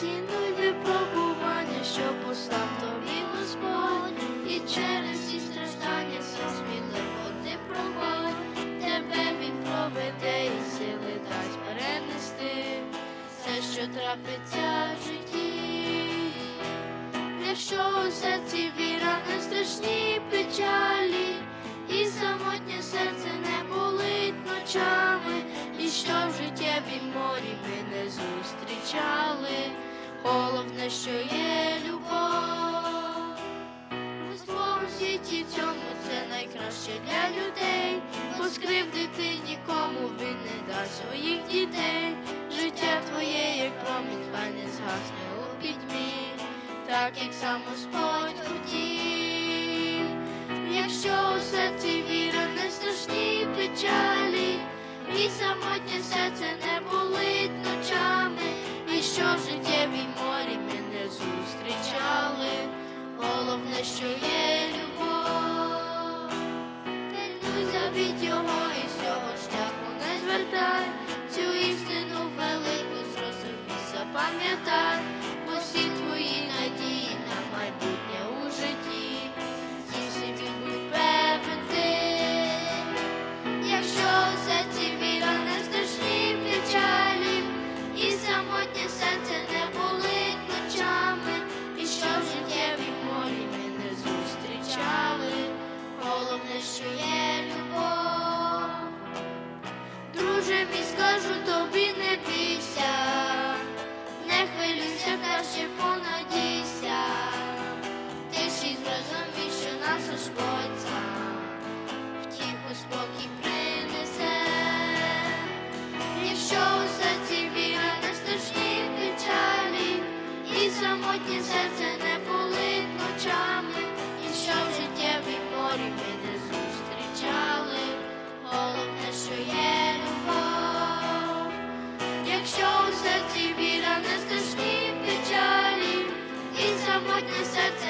Цінуй випробування, що послав тобі Господь, і через ці страждання все сміливо ти проходь, тебе він проведе і сили дасть перенести все, що трапиться в житті. Якщо у серці віра не страшні печалі, і самотнє серце не болить ночами, і що в життєвій морі ми не зустрічали, головне, що є любов. Бо у світі цьому це найкраще для людей, бо скривдити нікому він не дасть своїх дітей. Життя твоє, як промінь, хай не згасне у пітьмі, так як сам Господь хотів. Якщо у серці віра не страшні печалі, і самотнє зустрічали, головне, що є. Друже мій, скажу тобі, не бійся, не хвилюйся, краще понадійся, ти ще й зрозумій, що нас ошкодця, втіху спокій принесе, якщо у серці віра не страшні печалі, і самотні серце. what they